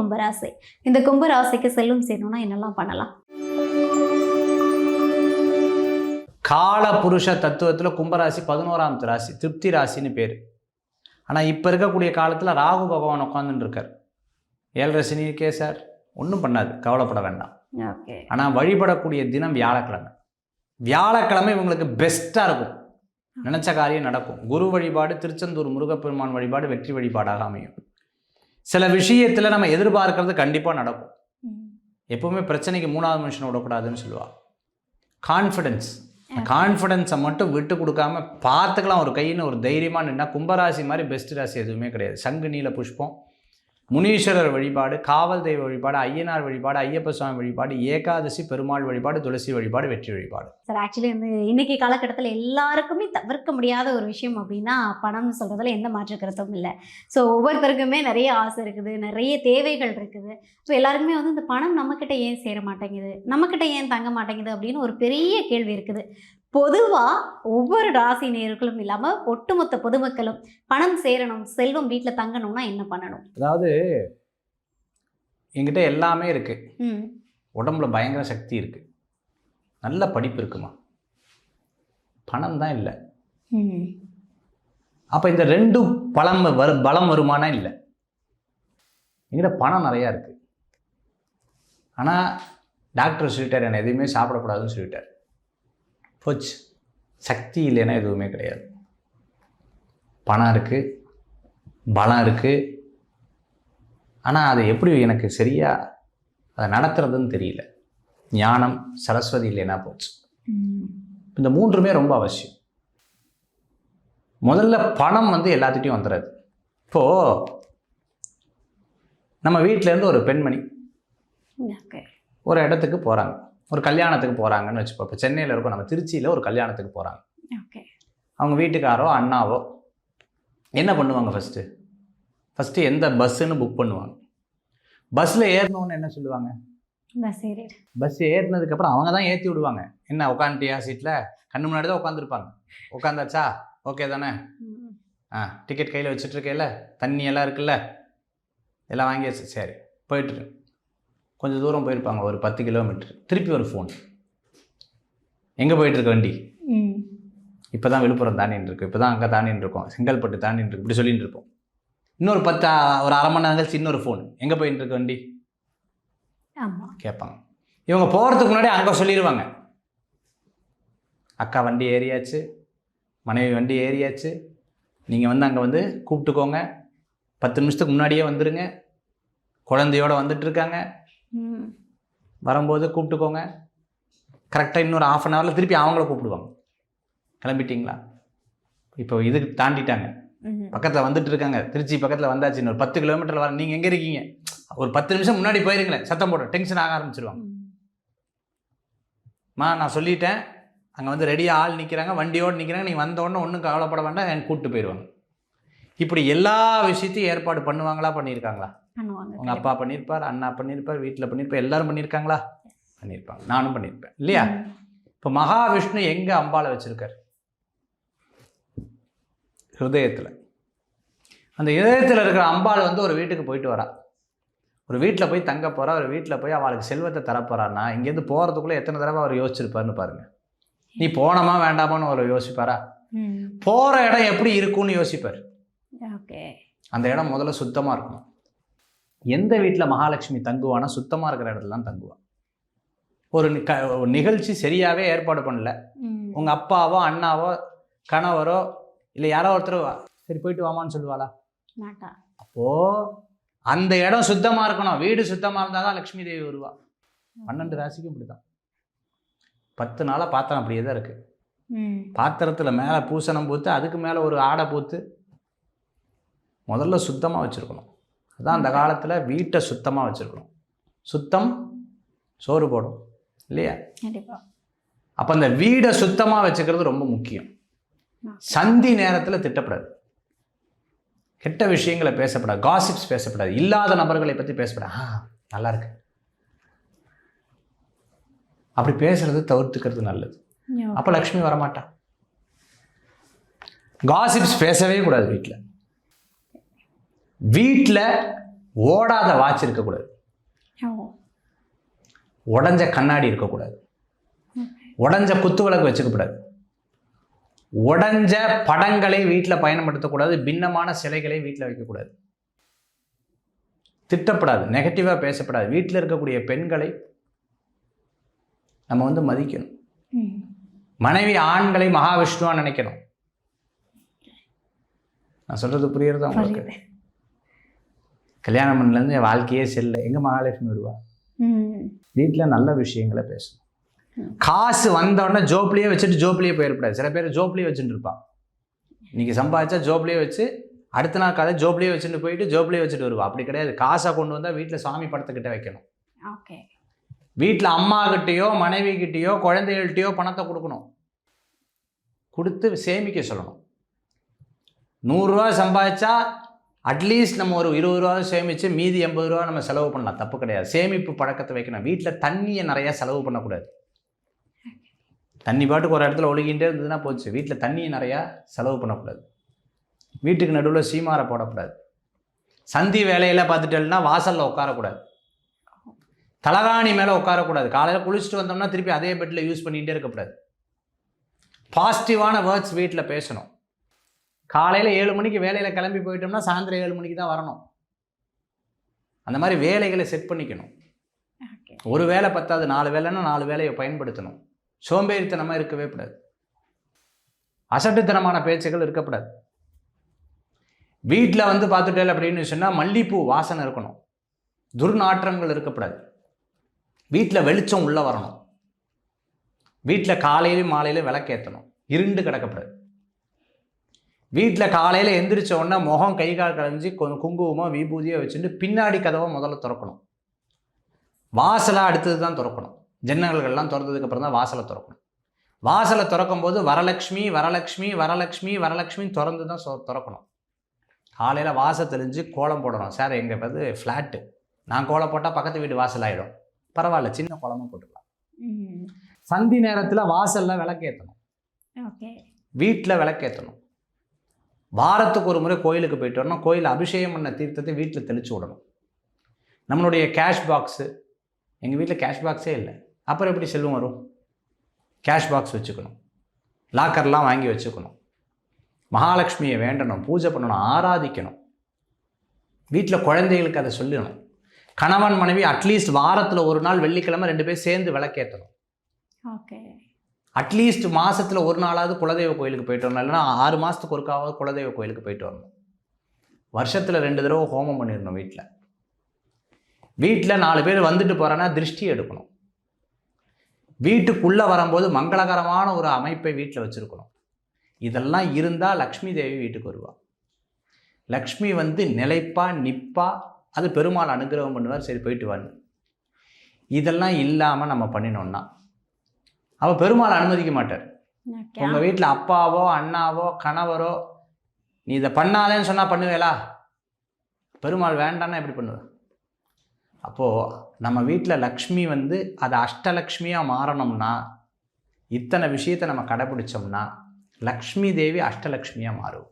கும்பராசி. இந்த கும்பராசிக்கு செல்வம் சேரணும்னா என்னெல்லாம் பண்ணலாம்? கால புருஷ தத்துவத்தில் கும்பராசி பதினோராம் ராசி திருப்தி ராசின்னு பேர். ஆனால் இப்போ இருக்கக்கூடிய காலத்தில் ராகு பகவான் உட்காந்துட்டு இருக்கார். ஏழரை சனி இருக்கே சார் ஒன்றும் பண்ணாது கவலைப்பட வேண்டாம். ஆனால் வழிபடக்கூடிய தினம் வியாழக்கிழமை. வியாழக்கிழமை இவங்களுக்கு பெஸ்ட்டாக இருக்கும். நினச்ச காரியம் நடக்கும். குரு வழிபாடு திருச்செந்தூர் முருகப்பெருமான் வழிபாடு வெற்றி வழிபாடாக அமையும். சில விஷயத்தில் நம்ம எதிர்பார்க்கறது கண்டிப்பாக நடக்கும். எப்பவுமே பிரச்சனைக்கு மூணாவது மனுஷனை விடக்கூடாதுன்னு சொல்லுவாள் கான்ஃபிடென்ஸ் கான்ஃபிடென்ஸை மட்டும் விட்டு கொடுக்காம பார்த்துக்கலாம். ஒரு கையின்னு ஒரு தைரியமாக நின்னா கும்பராசி மாதிரி பெஸ்ட் ராசி எதுவுமே கிடையாது. சங்கு நீல புஷ்பம். முனீஸ்வரர் வழிபாடு காவல் தெய்வ வழிபாடு ஐயனார் வழிபாடு ஐயப்ப சுவாமி வழிபாடு ஏகாதசி பெருமாள் வழிபாடு துளசி வழிபாடு வெற்றி வழிபாடு. சார் ஆக்சுவலி வந்து இன்னைக்கு காலகட்டத்தில் எல்லாருக்குமே தவிர்க்க முடியாத ஒரு விஷயம் அப்படின்னா பணம் சொல்கிறதுல எந்த மாற்று கருத்தும் இல்லை. ஸோ ஒவ்வொருத்தருக்குமே நிறைய ஆசை இருக்குது நிறைய தேவைகள் இருக்குது. ஸோ எல்லாருக்குமே வந்து இந்த பணம் நம்மக்கிட்ட ஏன் சேர மாட்டேங்குது? நம்மக்கிட்ட ஏன் தங்க மாட்டேங்குது அப்படின்னு ஒரு பெரிய கேள்வி இருக்குது. பொதுவாக ஒவ்வொரு ராசி நேர்களும் இல்லாமல் ஒட்டுமொத்த பொதுமக்களும் பணம் சேரணும் செல்வம் வீட்டில் தங்கணும்னா என்ன பண்ணணும்? அதாவது என்கிட்ட எல்லாமே இருக்குது உடம்புல பயங்கர சக்தி இருக்குது நல்ல படிப்பு இருக்குமா? பணம் தான் இல்லை. அப்போ இந்த ரெண்டும் பலம் வரு பலம் வருமானா இல்லை. என்கிட்ட பணம் நிறையா இருக்குது ஆனால் டாக்டர் சொல்லிட்டார் என்னை எதுவுமே சாப்பிடக்கூடாதுன்னு சொல்லிட்டார். போச்சு. சக்தி இல்லைன்னா எதுவுமே கிடையாது. பணம் இருக்குது பலம் இருக்குது ஆனால் அது எப்படி எனக்கு சரியா அதை நடத்துறதுன்னு தெரியல. ஞானம் சரஸ்வதி இல்லைன்னா போச்சு. இந்த மூன்றுமே ரொம்ப அவசியம். முதல்ல பணம் வந்து எல்லாத்துட்டையும் வந்துடாது இப்போது நம்ம வீட்டிலேருந்து ஒரு பெண்மணி ஒரு இடத்துக்கு போகிறாங்க ஒரு கல்யாணத்துக்கு போகிறாங்கன்னு வச்சுப்போம் இப்போ சென்னையில் இருக்கோம் நம்ம திருச்சியில் ஒரு கல்யாணத்துக்கு போகிறாங்க ஓகே. அவங்க வீட்டுக்காரோ அண்ணாவோ என்ன பண்ணுவாங்க ஃபஸ்ட்டு ஃபஸ்ட்டு எந்த பஸ்ஸுன்னு புக் பண்ணுவாங்க. பஸ்ஸில் ஏறினோன்னு என்ன சொல்லுவாங்க? பஸ் பஸ் ஏறினதுக்கப்புறம் அவங்க தான் ஏற்றி விடுவாங்க. என்ன உட்காந்துட்டியா சீட்டில் கண்ணு முன்னாடி தான் உட்காந்துருப்பாங்க உட்காந்தாச்சா ஓகே தானே? ஆ டிக்கெட் கையில் வச்சுட்ருக்கேல்ல தண்ணி எல்லாம் இருக்குல்ல? எல்லாம் வாங்கியாச்சு. சரி போயிட்டுரு கொஞ்சம் தூரம் போயிருப்பாங்க ஒரு பத்து கிலோமீட்டர் திருப்பி ஒரு ஃபோன் எங்கே போயிட்டுருக்க வண்டி? இப்போ தான் விழுப்புரம் தாண்டின்னு இருக்கு இப்போ தான் அங்கே தாண்டின்னு இருக்கோம் செங்கல்பட்டு தாண்டின்னு இருக்கு இப்படி சொல்லிட்டு இருப்போம் இன்னொரு பத்து ஒரு அரை மணி நேரம் கழிச்சு இன்னொரு ஃபோன் எங்கே போயிட்டு இருக்க வண்டி? ஆமாம் கேட்பாங்க இவங்க போகிறதுக்கு முன்னாடி அங்கே சொல்லிடுவாங்க அக்கா வண்டி ஏறியாச்சு. மனைவி வண்டி ஏறியாச்சு. நீங்கள் வந்து அங்கே வந்து கூப்பிட்டுக்கோங்க. பத்து நிமிஷத்துக்கு முன்னாடியே வந்துடுங்க குழந்தையோட வந்துட்டு இருக்காங்க ம் வரும்போது கூப்பிட்டுக்கோங்க. கரெக்டாக இன்னொரு ஆஃப் அன் ஹவரில் திருப்பி அவங்கள கூப்பிடுவாங்க. கிளம்பிட்டீங்களா? இப்போ இதுக்கு தாண்டிட்டாங்க. பக்கத்தில் வந்துட்டு இருக்காங்க. திருச்சி பக்கத்தில் வந்தாச்சு இன்னொரு பத்து கிலோமீட்டர் வர நீங்கள் எங்கே இருக்கீங்க? ஒரு பத்து நிமிஷம் முன்னாடி போயிருங்களேன். சத்தம் போட. டென்ஷன் ஆக ஆரம்பிச்சிருவாங்க. ம் மா நான் சொல்லிட்டேன். அங்கே வந்து ரெடியாக ஆள் நிற்கிறாங்க வண்டியோடு நிற்கிறாங்க நீங்கள் வந்த உடனே ஒன்றும் கவலைப்பட வேண்டாம். எனக்கு கூப்பிட்டு போயிடுவாங்க. இப்படி எல்லா விஷயத்தையும் ஏற்பாடு பண்ணுவாங்களா? பண்ணியிருக்காங்களா? பண்ணுவாங்க உங்கள் அப்பா பண்ணியிருப்பார் அண்ணா பண்ணியிருப்பார் வீட்டில் பண்ணியிருப்பார் எல்லாரும் பண்ணியிருக்காங்களா பண்ணியிருப்பாங்க நானும் பண்ணியிருப்பேன் இல்லையா. இப்போ மகாவிஷ்ணு எங்கே அம்பாளை வச்சுருக்கார்? ஹிருதயத்தில். அந்த இதயத்தில் இருக்கிற அம்பாள் வந்து ஒரு வீட்டுக்கு போயிட்டு வரா. ஒரு வீட்டில் போய் தங்க போகிறா ஒரு வீட்டில் போய் அவளுக்கு செல்வத்தை தரப்போறான்னா இங்கேருந்து போகிறதுக்குள்ளே எத்தனை தடவை அவர் யோசிச்சிருப்பாருன்னு பாருங்க. நீ போனோமா வேண்டாமான்னு அவர் யோசிப்பாரா? போகிற இடம் எப்படி இருக்கும்னு யோசிப்பார். ஓகே அந்த இடம் முதல்ல சுத்தமாக இருக்கணும். எந்த வீட்டில் மகாலட்சுமி தங்குவானா சுத்தமாக இருக்கிற இடத்துல தான் தங்குவா. ஒரு க- நிகழ்ச்சி சரியாகவே ஏற்பாடு பண்ணல. உங்கள் அப்பாவோ அண்ணாவோ கணவரோ இல்லை யாரோ ஒருத்தர் வா- சரி போயிட்டு வாமான்னு சொல்லுவாளா? அப்போது அந்த இடம் சுத்தமாக இருக்கணும். வீடு சுத்தமாக இருந்தால் தான் லக்ஷ்மி தேவி வருவா. பன்னெண்டு ராசிக்கும் இப்படி தான் பத்து நாளாக பாத்திரம் அப்படியே தான் இருக்குது பாத்திரத்தில் மேலே பூசணம் பூத்து அதுக்கு மேலே ஒரு ஆடை பூத்து முதல்ல சுத்தமாக வச்சுருக்கணும். அதான் அந்த காலத்தில் வீட்டை சுத்தமாக வச்சுருக்கணும். சுத்தம் சோறு போடும் இல்லையா? கண்டிப்பா. அப்போ அந்த வீடை சுத்தமாக வச்சுக்கிறது ரொம்ப முக்கியம். சந்தி நேரத்தில் திட்டப்படாது. கெட்ட விஷயங்களை பேசப்படாது காசிப்ஸ் பேசப்படாது இல்லாத நபர்களை பற்றி பேசப்படாது. ஆ நல்லா இருக்கு. அப்படி பேசுறது தவிர்த்துக்கிறது நல்லது. அப்போ லக்ஷ்மி வரமாட்டா. காசிப்ஸ் பேசவே கூடாது வீட்டில் வீட்டில் ஓடாத வாட்ச் இருக்கக்கூடாது. உடஞ்ச கண்ணாடி இருக்கக்கூடாது. உடஞ்ச குத்து விளக்கு வச்சுக்கக்கூடாது உடஞ்ச படங்களை வீட்டில் பயன்படுத்தக்கூடாது. பின்னமான சிலைகளை வீட்டில் வைக்கக்கூடாது. திட்டப்படாது. நெகட்டிவாக பேசப்படாது. வீட்டில் இருக்கக்கூடிய பெண்களை நம்ம வந்து மதிக்கணும். மனைவி ஆண்களை மகாவிஷ்ணுவா நினைக்கணும். நான் சொல்றது புரியுறதா உங்களுக்கு? கல்யாணம் பண்ணலேருந்து என் வாழ்க்கையே செல்ல. எங்க மகாலட்சுமி வருவா? வீட்டில் நல்ல விஷயங்களை பேசணும் காசு வந்தோடனே ஜோப்லேயே வச்சுட்டு ஜோப்லேயே போயிடக்கூடாது. சில பேர் ஜோப்லேயே வச்சுட்டு இருப்பான். இன்னைக்கு சம்பாதிச்சா ஜோப்லேயே வச்சு அடுத்த நாள் கதை ஜோப்லேயே வச்சுட்டு போயிட்டு ஜோப்லேயே வச்சுட்டு வருவா. அப்படி கிடையாது. காசை கொண்டு வந்தால் வீட்டில் சாமி படத்துக்கிட்ட வைக்கணும். ஓகே. வீட்டில் அம்மா கிட்டேயோ மனைவி கிட்டேயோ குழந்தைகள்கிட்டயோ பணத்தை கொடுக்கணும். கொடுத்து சேமிக்க சொல்லணும். நூறுரூவா சம்பாதிச்சா அட்லீஸ்ட் நம்ம ஒரு இருபது ரூபா சேமித்து மீதி எண்பது ரூபா நம்ம செலவு பண்ணலாம். தப்பு கிடையாது. சேமிப்பு பழக்கத்தை வைக்கணும். வீட்டில் தண்ணியை நிறையா செலவு பண்ணக்கூடாது. தண்ணி பாட்டுக்கு ஒரு இடத்துல ஒழுகிட்டே இருந்ததுன்னா போச்சு. வீட்டில் தண்ணியை நிறையா செலவு பண்ணக்கூடாது. வீட்டுக்கு நடுவில் சீமாரை போடக்கூடாது. சந்தி வேலையில் பார்த்துட்டேன்னா வாசலில் உட்காரக்கூடாது. தலகாணி மேலே உட்காரக்கூடாது. காலையில் குளிச்சுட்டு வந்தோம்னா திருப்பி அதே பெட்டில் யூஸ் பண்ணிகிட்டே இருக்கக்கூடாது. பாசிட்டிவான வேர்ட்ஸ் வீட்டில் பேசணும். காலையில் ஏழு மணிக்கு வேலையில் கிளம்பி போயிட்டோம்னா சாயந்தரம் ஏழு மணிக்கு தான் வரணும். அந்த மாதிரி வேலைகளை செட் பண்ணிக்கணும். ஒரு வேலை பத்தாது நாலு வேலைன்னா நாலு வேலையை பயன்படுத்தணும். சோம்பேறித்தனமாக இருக்கவே கூடாது. அசட்டுத்தனமான பேச்சுகள் இருக்கக்கூடாது. வீட்டில் வந்து பார்த்துட்டேன் அப்படின்னு சொன்னால் மல்லிப்பூ வாசனை இருக்கணும். துர்நாற்றங்கள் இருக்கக்கூடாது. வீட்டில் வெளிச்சம் உள்ளே வரணும். வீட்டில் காலையிலும் மாலையிலும் விளக்கேற்றணும் இருண்டு கிடக்கக்கூடாது. வீட்டில் காலையில் எந்திரிச்ச உடனே முகம் கை கால் கலைஞ்சி கொஞ்சம் குங்குமமோ விபூதியோ வச்சுட்டு பின்னாடி கதவை முதல்ல திறக்கணும். வாசலை அடுத்தது தான் திறக்கணும். ஜன்னல்கள்லாம் திறந்ததுக்கு அப்புறம் தான் வாசலை திறக்கணும். வாசலை திறக்கும் போது வரலக்ஷ்மி வரலக்ஷ்மி வரலக்ஷ்மி வரலக்ஷ்மி திறந்து தான் சொ- திறக்கணும். காலையில் வாசல் தெளிஞ்சு கோலம் போடணும். சார் எங்கள் வந்து ஃப்ளாட்டு நான் கோலம் போட்டால் பக்கத்து வீடு வாசல் ஆகிடும் பரவாயில்ல சின்ன கோலமாக போட்டுக்கலாம். சந்தி நேரத்தில் வாசலில் விளக்கேற்றணும் வீட்டில் விளக்கேற்றணும் வாரத்துக்கு ஒரு முறை கோயிலுக்கு போயிட்டு வரணும். கோயில் அபிஷேகம் பண்ண தீர்த்தத்தை வீட்டில் தெளிச்சு விடணும். நம்மளுடைய கேஷ் பாக்ஸு எங்கள் வீட்டில் கேஷ் பாக்ஸே இல்லை. அப்புறம் எப்படி செல்வம் வரும்? கேஷ் பாக்ஸ் வச்சுக்கணும். லாக்கர்லாம் வாங்கி வச்சுக்கணும். மகாலட்சுமியை வேண்டணும் பூஜை பண்ணணும் ஆராதிக்கணும். வீட்டில் குழந்தைகளுக்கு அதை சொல்லணும். கணவன் மனைவி அட்லீஸ்ட் வாரத்தில் ஒரு நாள் வெள்ளிக்கிழமை ரெண்டு பேர் சேர்ந்து விளக்கேற்றணும். ஓகே அட்லீஸ்ட் மாதத்தில் ஒரு நாளாவது குலதெய்வ கோயிலுக்கு போயிட்டு வரணும். இல்லைன்னா ஆறு மாதத்துக்கு ஒருக்காவது குலதெய்வ கோயிலுக்கு போயிட்டு வரணும். வருஷத்தில் ரெண்டு தடவை ஹோமம் பண்ணிடணும் வீட்டில் வீட்டில் நாலு பேர் வந்துட்டு போகிறேன்னா திருஷ்டி எடுக்கணும். வீட்டுக்குள்ளே வரும்போது மங்களகரமான ஒரு அமைப்பை வீட்டில் வச்சுருக்கணும். இதெல்லாம் இருந்தால் லக்ஷ்மி தேவி வீட்டுக்கு வருவா. லக்ஷ்மி வந்து நிலைப்பா நிப்பா அது பெருமாள் அனுகிரகம் பண்ணுவார். சரி போயிட்டு வரணும் இதெல்லாம் இல்லாமல் நம்ம பண்ணினோம்னா அவள் பெருமாள் அனுமதிக்க மாட்டார். உங்கள் வீட்டில் அப்பாவோ அண்ணாவோ கணவரோ நீ இதை பண்ணாதேன்னு சொன்னால் பண்ணுவேலா? பெருமாள் வேண்டான்னா எப்படி பண்ணுவேன் அப்போது நம்ம வீட்டில் லக்ஷ்மி வந்து அது அஷ்டலக்ஷ்மியாக மாறணும்னா இத்தனை விஷயத்தை நம்ம கடைப்பிடிச்சோம்னா லக்ஷ்மி தேவி அஷ்டலக்ஷ்மியாக மாறும்.